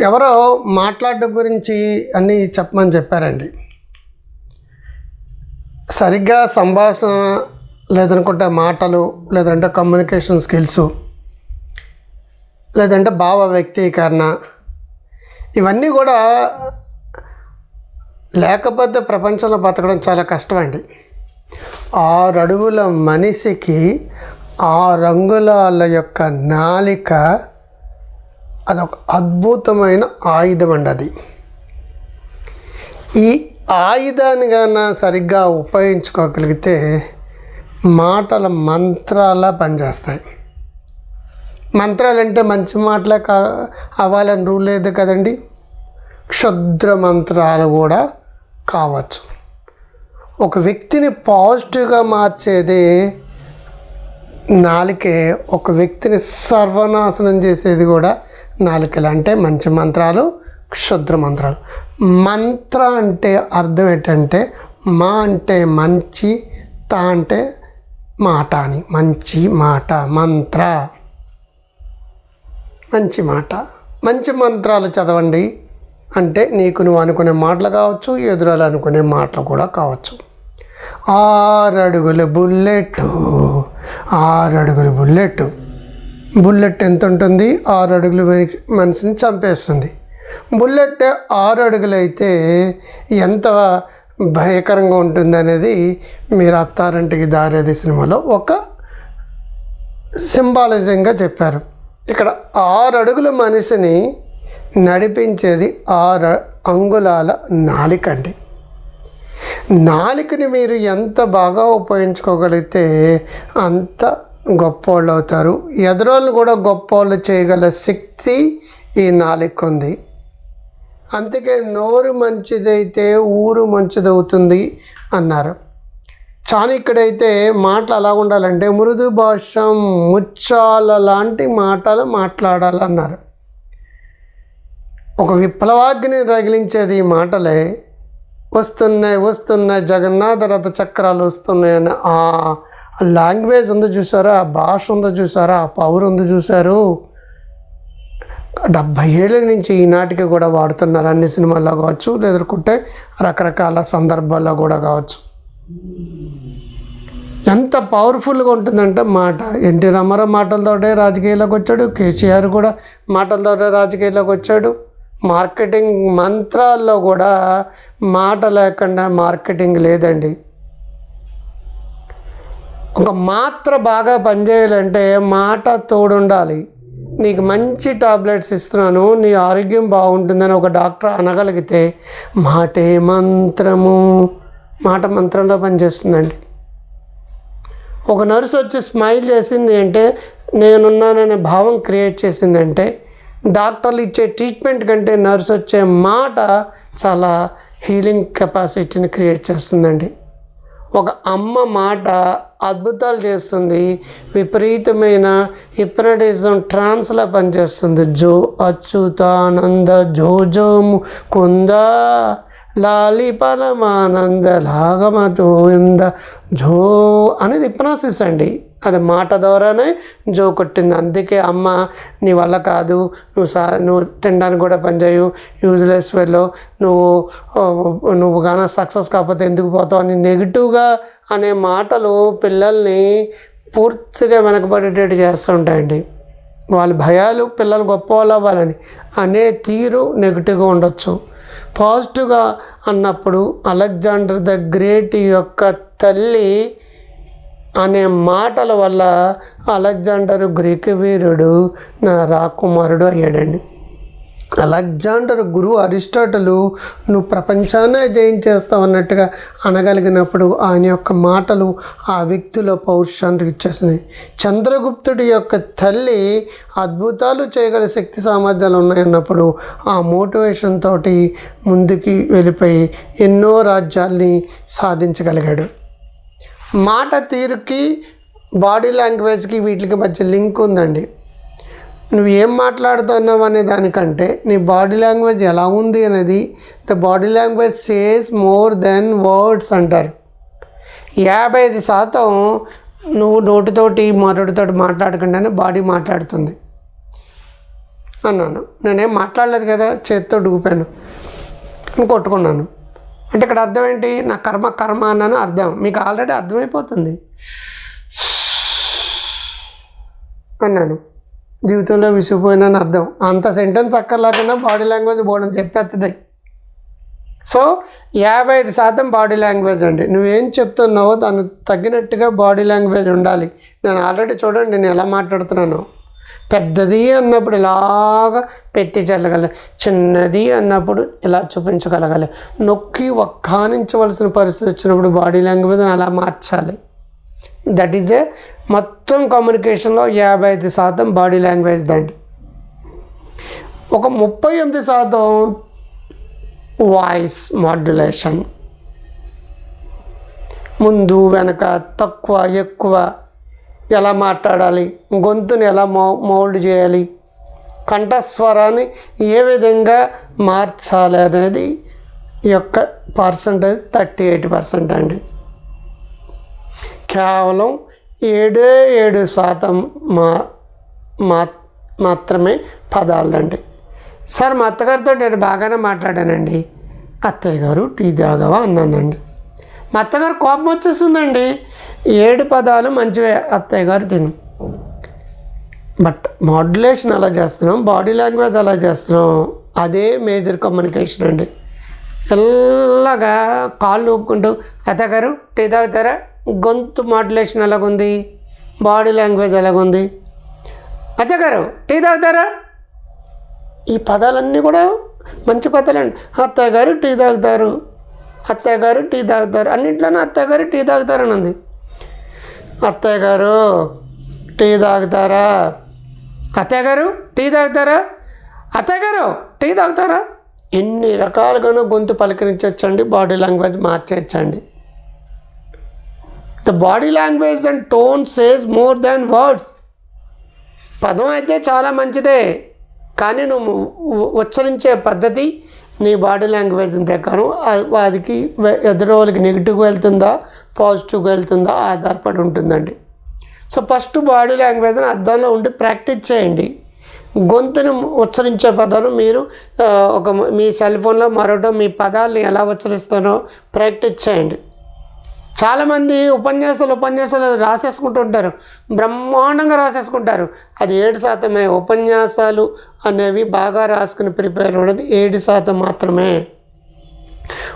ఎవరో మాట్లాడడం గురించి అన్నీ చెప్పమని చెప్పారండి. సరిగ్గా సంభాషణ లేదనుకుంటే మాటలు లేదంటే కమ్యూనికేషన్ స్కిల్స్ లేదంటే భావ వ్యక్తీకరణ ఇవన్నీ కూడా లేకపోతే ప్రపంచంలో బతకడం చాలా కష్టమండి. ఆరు అడుగుల మనిషికి ఆ రంగుల యొక్క నాలిక అదొక అద్భుతమైన ఆయుధం అండి అది. ఈ ఆయుధాన్ని కన్నా సరిగ్గా ఉపయోగించుకోగలిగితే మాటల మంత్రాలా పనిచేస్తాయి. మంత్రాలు అంటే మంచి మాటలే కా అవ్వాలని రూల్ లేదు కదండి. క్షుద్ర మంత్రాలు కూడా కావచ్చు. ఒక వ్యక్తిని పాజిటివ్గా మార్చేది నాలికే ఒక వ్యక్తిని సర్వనాశనం చేసేది కూడా నాలుకలు అంటే మంచి మంత్రాలు క్షుద్ర మంత్రాలు. మంత్ర అంటే అర్థం ఏంటంటే మా అంటే మంచి తా అంటే మాట అని. మంచి మాట మంత్ర. మంచి మాట. మంచి మంత్రాలు చదవండి. అంటే నీకు నువ్వు అనుకునే మాటలు కావచ్చు ఎదురాలు అనుకునే మాటలు కూడా కావచ్చు. ఆరు అడుగుల బుల్లెట్ ఆరు బుల్లెట్. బుల్లెట్ ఎంత ఉంటుంది ఆరు అడుగులు మనిషిని చంపేస్తుంది. బుల్లెట్ ఆరు అడుగులైతే ఎంత భయంకరంగా ఉంటుంది అనేది మీరు అత్తారింటికి దారేది సినిమాలో ఒక సింబాలిజంగా చెప్పారు. ఇక్కడ ఆరు అడుగుల మనిషిని నడిపించేది ఆరు అంగుళాల నాలిక అండి నాలికని మీరు ఎంత బాగా ఉపయోగించుకోగలిగితే అంత గొప్పోళ్ళు అవుతారు. ఎదురోళ్ళు కూడా గొప్పోళ్ళు చేయగల శక్తి ఈ నాలిక ఉంది అందుకే నోరు మంచిదైతే ఊరు మంచిదవుతుంది అన్నారు. చాణక్యుడైతే మాటలు ఎలా ఉండాలంటే మృదు భాష ముచ్చాల లాంటి మాటలు మాట్లాడాలన్నారు. ఒక విప్లవాగ్ని రగిలించేది ఈ మాటలే. వస్తున్నాయి వస్తున్నాయి జగన్నాథ రథ చక్రాలు వస్తున్నాయని ఆ లాంగ్వేజ్ ఉందో చూసారా భాష ఉందో చూసారా ఆ పవర్ ఉందో చూసారు. డెబ్భై ఏళ్ళ నుంచి ఈనాటికి కూడా వాడుతున్నారు అన్ని సినిమాల్లో కావచ్చు లేదనుకుంటే రకరకాల సందర్భాల్లో కూడా కావచ్చు. ఎంత పవర్ఫుల్గా ఉంటుందంటే మాట. ఎన్టీ రామారావు మాటలతోటే రాజకీయాల్లోకి వచ్చాడు కేసీఆర్ కూడా మాటలతోటే రాజకీయాల్లోకి వచ్చాడు. మార్కెటింగ్ మంత్రాల్లో కూడా మాట లేకుండా మార్కెటింగ్ లేదండి. ఒక మాత్ర బాగా పనిచేయాలంటే మాట తోడుండాలి. నీకు మంచి టాబ్లెట్స్ ఇస్తున్నాను నీ ఆరోగ్యం బాగుంటుందని ఒక డాక్టర్ అనగలిగితే మాటే మంత్రము. మాట మంత్రంలో పనిచేస్తుందండి. ఒక నర్సు వచ్చి స్మైల్ చేసింది అంటే నేనున్నాననే భావం క్రియేట్ చేసిందంటే డాక్టర్లు ఇచ్చే ట్రీట్మెంట్ కంటే నర్సు వచ్చే మాట చాలా హీలింగ్ కెపాసిటీని క్రియేట్ చేస్తుందండి. ఒక అమ్మ మాట అద్భుతాలు చేస్తుంది విపరీతమైన హిప్నటిజం ట్రాన్స్లా పనిచేస్తుంది. జో అచ్యుతానంద జో జోము కుందా. లాలి పరమానంద లాగమ జో అనేది హిప్నాసిస్ అండి అది మాట ద్వారానే జో కొట్టింది. అందుకే అమ్మ నీ వల్ల కాదు. నువ్వు సా నువ్వు తినడానికి కూడా పనిచేయు యూజ్లెస్ వెల్లో నువ్వు నువ్వు కానీ సక్సెస్ కాకపోతే ఎందుకు పోతావు అని నెగిటివ్గా అనే మాటలు పిల్లల్ని పూర్తిగా వెనకబడేటట్టు చేస్తుంటాయండి వాళ్ళ భయాలు పిల్లలు గొప్ప వాళ్ళు అవ్వాలని అనే తీరు నెగిటివ్గా ఉండొచ్చు. పాజిటివ్గా అన్నప్పుడు అలెగ్జాండర్ ద గ్రేట్ యొక్క తల్లి అనే మాటల వల్ల అలెగ్జాండర్ గ్రీకు వీరుడు నా రాకుమారుడు అయ్యాడండి. అలెగ్జాండర్ గురువు అరిస్టాటలు నువ్వు ప్రపంచాన్నే జయించేస్తావు అన్నట్టుగా అనగలిగినప్పుడు ఆయన యొక్క మాటలు ఆ వ్యక్తిలో పౌరుషాన్ని ఇచ్చేసినాయి చంద్రగుప్తుడి యొక్క తల్లి అద్భుతాలు చేయగల శక్తి సామర్థ్యాలు ఉన్నాయన్నప్పుడు ఆ మోటివేషన్ తోటి ముందుకి వెళ్ళిపోయి ఎన్నో రాజ్యాల్ని సాధించగలిగాడు. మాట తీరుకి బాడీ లాంగ్వేజ్కి వీటికి మధ్య లింక్ ఉందండి. నువ్వు ఏం మాట్లాడుతున్నావు అనే దానికంటే నీ బాడీ లాంగ్వేజ్ ఎలా ఉంది అనేది the body language says more than words అంటారు. యాభై ఐదు శాతం నువ్వు నోటితోటి మరొకటితోటి మాట్లాడకుండానే బాడీ మాట్లాడుతుంది. అన్నాను. నేనేం మాట్లాడలేదు కదా చేత్తో డుగిపోయాను కొట్టుకున్నాను. అంటే ఇక్కడ అర్థం ఏంటి? నా కర్మ కర్మ అన్నాను అర్థం. మీకు ఆల్రెడీ అర్థమైపోతుంది. అన్నాను. జీవితంలో విసిగిపోయినని అర్థం. అంత సెంటెన్స్ అక్కర్లేకుండా బాడీ లాంగ్వేజ్ బోర్డు చెప్పేస్తుంది సో యాభై ఐదు శాతం బాడీ లాంగ్వేజ్ అండి. నువ్వేం చెప్తున్నావో దానికి తగ్గినట్టుగా బాడీ లాంగ్వేజ్ ఉండాలి. నేను ఆల్రెడీ చూడండి నేను ఎలా మాట్లాడుతున్నాను. పెద్దది అన్నప్పుడు ఇలాగా పెట్టి చల్లగల చిన్నది అన్నప్పుడు ఇలా చూపించగలగాలి. నొక్కి ఒక్కానించవలసిన పరిస్థితి వచ్చినప్పుడు బాడీ లాంగ్వేజ్ని అలా మార్చాలి. దట్ ఈజ్ ఏ మొత్తం కమ్యూనికేషన్లో యాభై ఐదు శాతం బాడీ లాంగ్వేజ్ దండి ఒక ముప్పై ఎనిమిది శాతం వాయిస్ మాడ్యులేషన్ ముందు వెనక తక్కువ ఎక్కువ ఎలా మాట్లాడాలి గొంతుని ఎలా మో మౌల్డ్ చేయాలి కంఠస్వరాన్ని ఏ విధంగా మార్చాలి అనేది ఈ యొక్క పర్సంటేజ్ థర్టీ ఎయిట్ పర్సెంట్ అండి. కేవలం ఏడే ఏడు శాతం మా మా మాత్రమే పదాలండి సార్ మా అత్తగారితో నేను బాగానే మాట్లాడానండి. అత్తయ్య గారు టీ తాగవా అన్నానండి. మా అత్తగారు కోపం వచ్చేసిందండి ఏడు పదాలు మంచివే అత్తయ్య గారు తిను. బట్ మాడ్యులేషన్ అలా చేస్తున్నాం బాడీ లాంగ్వేజ్ అలా చేస్తున్నాం. అదే మేజర్ కమ్యూనికేషన్ అండి. ఎల్లగా కాళ్ళు ఊపుకుంటూ అత్తగారు టీ తాగుతారా? గొంతు మాడ్యులేషన్ ఎలాగుంది? బాడీ లాంగ్వేజ్ ఎలాగుంది? అత్తయ్య గారు టీ తాగుతారా? ఈ పదాలన్నీ కూడా మంచి పదాలండి. అత్తయ్య గారు టీ తాగుతారు. అత్తయ్య గారు టీ తాగుతారు. అన్నింటిలోనే అత్తయ్య గారు టీ తాగుతారని ఉంది. అత్తయ్య గారు టీ తాగుతారా? అత్తయ్య గారు టీ తాగుతారా? అత్తయ్య గారు టీ తాగుతారా? ఎన్ని రకాలుగానూ గొంతు పలకరించవచ్చండి body language మార్చేయచ్చండి. The body language and tone says more than words పదం అయితే చాలా మంచిదే. కానీ నువ్వు ఉచ్చరించే పద్ధతి నీ బాడీ లాంగ్వేజ్ ప్రకారం వాదికి ఎదురు వాళ్ళకి నెగిటివ్గా వెళ్తుందా పాజిటివ్గా వెళ్తుందా ఆధారపడి ఉంటుందండి. సో ఫస్ట్ బాడీ లాంగ్వేజ్ని అద్దంలో ఉండి ప్రాక్టీస్ చేయండి. గొంతుని ఉచ్చరించే పదాలు మీరు ఒక మీ సెల్ ఫోన్లో మరొకటి మీ పదాలని ఎలా ఉచ్చరిస్తారో ప్రాక్టీస్ చేయండి. చాలామంది ఉపన్యాసాలు ఉపన్యాసాలు రాసేసుకుంటూ ఉంటారు. బ్రహ్మాండంగా రాసేసుకుంటారు. అది ఏడు శాతమే. ఉపన్యాసాలు అనేవి బాగా రాసుకుని ప్రిపేర్ అవ్వడం ఏడు శాతం మాత్రమే.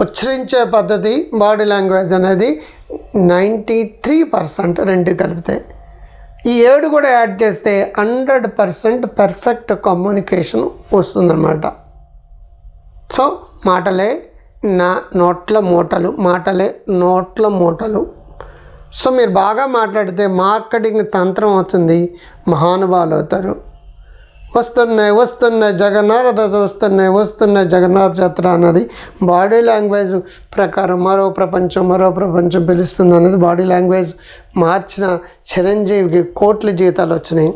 ఉచ్చరించే పద్ధతి బాడీ లాంగ్వేజ్ అనేది నైంటీ త్రీ పర్సెంట్ రెండు కలిపితే. ఈ ఏడు కూడా యాడ్ చేస్తే హండ్రెడ్ పర్సెంట్ పర్ఫెక్ట్ కమ్యూనికేషన్ వస్తుందన్నమాట. సో మాటలే నా నోట్ల మూటలు మాటలే నోట్ల మూటలు. సో మీరు బాగా మాట్లాడితే మార్కెటింగ్ తంత్రం అవుతుంది మహానుభావులు అవుతారు వస్తున్నాయి వస్తున్నాయి జగన్నాథ వస్తున్నాయి వస్తున్నాయి జగన్నాథ జాతర అన్నది బాడీ లాంగ్వేజ్ ప్రకారం మరో ప్రపంచం మరో ప్రపంచం పిలుస్తుంది అనేది బాడీ లాంగ్వేజ్ మార్చిన చిరంజీవికి కోట్ల జీతాలు వచ్చినాయి.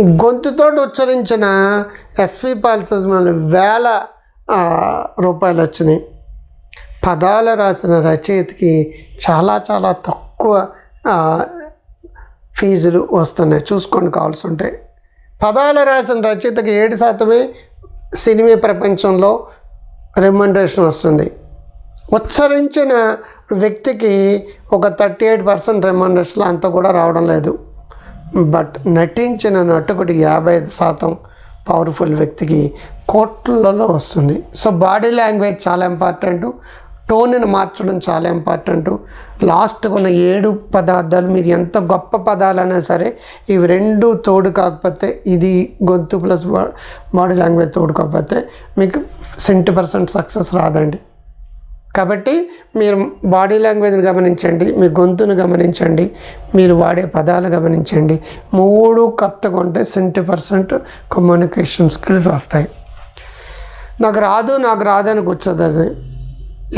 గొంతుతో ఉచ్చరించిన ఎస్వి పాలసీమలు వేల రూపాయలు వచ్చినాయి. పదాలు రాసిన రచయితకి చాలా చాలా తక్కువ ఫీజులు వస్తున్నాయి. చూసుకొని కావాల్సి ఉంటాయి పదాలు రాసిన రచయితకి ఏడు శాతమే సినిమా ప్రపంచంలో రెమ్యునరేషన్ వస్తుంది. ఉచ్చరించిన వ్యక్తికి ఒక థర్టీ ఎయిట్ పర్సెంట్ రెమ్యునరేషన్ అంత కూడా రావడం లేదు. బట్ నటించిన నటుకుడికి యాభై ఐదు శాతం పవర్ఫుల్ వ్యక్తికి కోట్లలో వస్తుంది. సో బాడీ లాంగ్వేజ్ చాలా ఇంపార్టెంట్. టోన్ని మార్చడం చాలా ఇంపార్టెంట్. లాస్ట్ ఉన్న ఏడు పదార్థాలు మీరు ఎంత గొప్ప పదాలైనా సరే ఇవి రెండు తోడు కాకపోతే ఇది గొంతు ప్లస్ బాడీ లాంగ్వేజ్ తోడు కాకపోతే మీకు సెంటీ పర్సెంట్ సక్సెస్ రాదండి. కాబట్టి మీరు బాడీ లాంగ్వేజ్ని గమనించండి మీ గొంతును గమనించండి మీరు వాడే పదాలు గమనించండి. మూడు కరెక్ట్గా ఉంటే సెంటీ పర్సెంట్ కమ్యూనికేషన్ స్కిల్స్ వస్తాయి. నాకు రాదు నాకు రాదని కూర్చోదని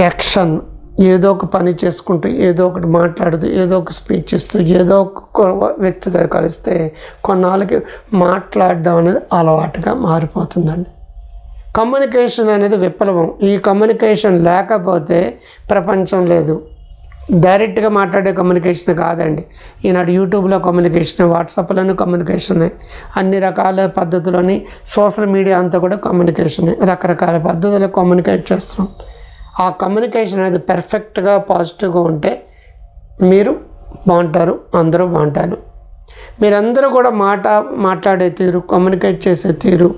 యాక్షన్ ఏదో ఒక పని చేసుకుంటూ ఏదో ఒకటి మాట్లాడుతూ ఏదో ఒక స్పీచ్ ఇస్తూ ఏదో ఒక వ్యక్తితో కలిస్తే కొన్నాళ్ళకి మాట్లాడడం అనేది అలవాటుగా మారిపోతుందండి. కమ్యూనికేషన్ అనేది విప్లవం. ఈ కమ్యూనికేషన్ లేకపోతే ప్రపంచం లేదు. డైరెక్ట్గా మాట్లాడే కమ్యూనికేషన్ కాదండి. ఈనాడు యూట్యూబ్లో కమ్యూనికేషన్ వాట్సాప్లోనూ కమ్యూనికేషన్ అన్ని రకాల పద్ధతులని సోషల్ మీడియా అంతా కూడా కమ్యూనికేషన్ రకరకాల పద్ధతులు కమ్యూనికేట్ చేస్తున్నాం. ఆ కమ్యూనికేషన్ అనేది పర్ఫెక్ట్గా పాజిటివ్గా ఉంటే మీరు బాగుంటారు అందరూ బాగుంటారు. మీరందరూ కూడా మాట మాట్లాడే తీరు కమ్యూనికేట్ చేసే తీరు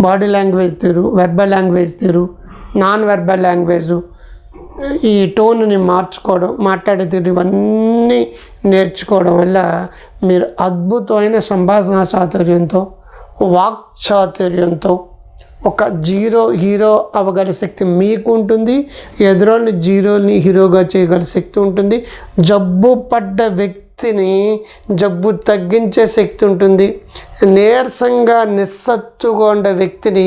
బాడీ లాంగ్వేజ్ తీరు వెర్బల్ లాంగ్వేజ్ తీరు నాన్ వెర్బల్ లాంగ్వేజు ఈ టోన్ని మార్చుకోవడం మాట్లాడే తీరు ఇవన్నీ నేర్చుకోవడం వల్ల మీరు అద్భుతమైన సంభాషణ చాతుర్యంతో వాక్ చాతుర్యంతో ఒక జీరో హీరో అవ్వగల శక్తి మీకు ఉంటుంది. ఎదురోని జీరోని హీరోగా చేయగల శక్తి ఉంటుంది. జబ్బు పడ్డ వ్యక్తి శక్తిని జబ్బు తగ్గించే శక్తి ఉంటుంది. నీరసంగా నిస్సత్తుగా ఉండే వ్యక్తిని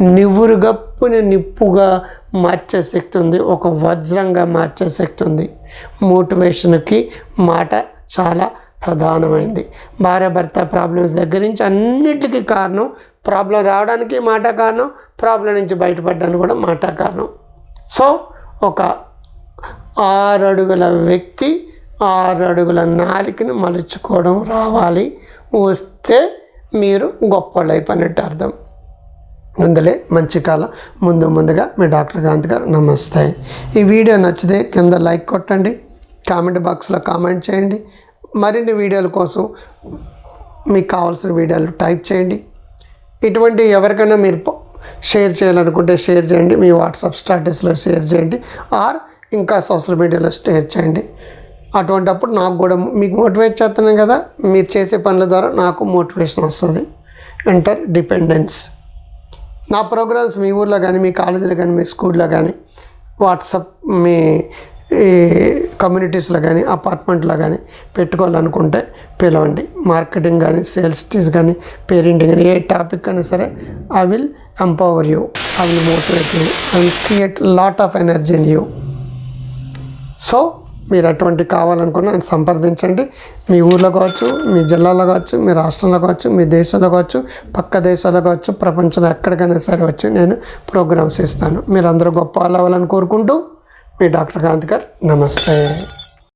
నివురుగప్పుని నిప్పుగా మార్చే శక్తి ఉంది. ఒక వజ్రంగా మార్చే శక్తి ఉంది. మోటివేషన్కి మాట చాలా ప్రధానమైంది. భార్య భర్త ప్రాబ్లమ్స్ దగ్గర నుంచి అన్నిటికీ కారణం ప్రాబ్లం రావడానికి మాట కారణం ప్రాబ్లం నుంచి బయటపడడానికి కూడా మాట కారణం. సో ఒక ఆరు అడుగుల వ్యక్తి ఆరు అడుగుల నాలికను మలుచుకోవడం రావాలి. వస్తే మీరు గొప్ప లైఫ్ అర్థం. ముందులే మంచి కాలం. ముందు ముందుగా మీ డాక్టర్ కాంత్ గారు నమస్తే. ఈ వీడియో నచ్చితే కింద లైక్ కొట్టండి. కామెంట్ బాక్స్లో కామెంట్ చేయండి. మరిన్ని వీడియోల కోసం మీకు కావాల్సిన వీడియోలు టైప్ చేయండి. ఇటువంటి ఎవరికైనా మీరు షేర్ చేయాలనుకుంటే షేర్ చేయండి. మీ వాట్సాప్ స్టాటస్లో షేర్ చేయండి. ఆర్ ఇంకా సోషల్ మీడియాలో షేర్ చేయండి. అటువంటప్పుడు నాకు కూడా మీకు మోటివేట్ చేస్తున్నాను కదా మీరు చేసే పనుల ద్వారా నాకు మోటివేషన్ వస్తుంది. ఇంటర్ డిపెండెన్స్ నా ప్రోగ్రామ్స్ మీ ఊర్లో కానీ మీ కాలేజీలో కానీ మీ స్కూల్లో కానీ వాట్సాప్ మీ ఈ కమ్యూనిటీస్లో కానీ అపార్ట్మెంట్లో కానీ పెట్టుకోవాలనుకుంటే పిలవండి. మార్కెటింగ్ కానీ సేల్స్ టీస్ కానీ పేరెంటింగ్ కానీ ఏ టాపిక్ అయినా సరే I will empower you I will motivate you I will create lot of energy in you so మీరు అటువంటి కావాలనుకున్న నన్ను సంప్రదించండి. మీ ఊర్లో కావచ్చు మీ జిల్లాలో కావచ్చు మీ రాష్ట్రంలో కావచ్చు మీ దేశంలో కావచ్చు పక్క దేశాల్లో కావచ్చు ప్రపంచంలో ఎక్కడికైనా సరే వచ్చి నేను ప్రోగ్రామ్స్ ఇస్తాను. మీరు అందరూ గొప్ప వాళ్ళు అవ్వాలని కోరుకుంటూ మీ డాక్టర్ కాంత్ గారు నమస్తే.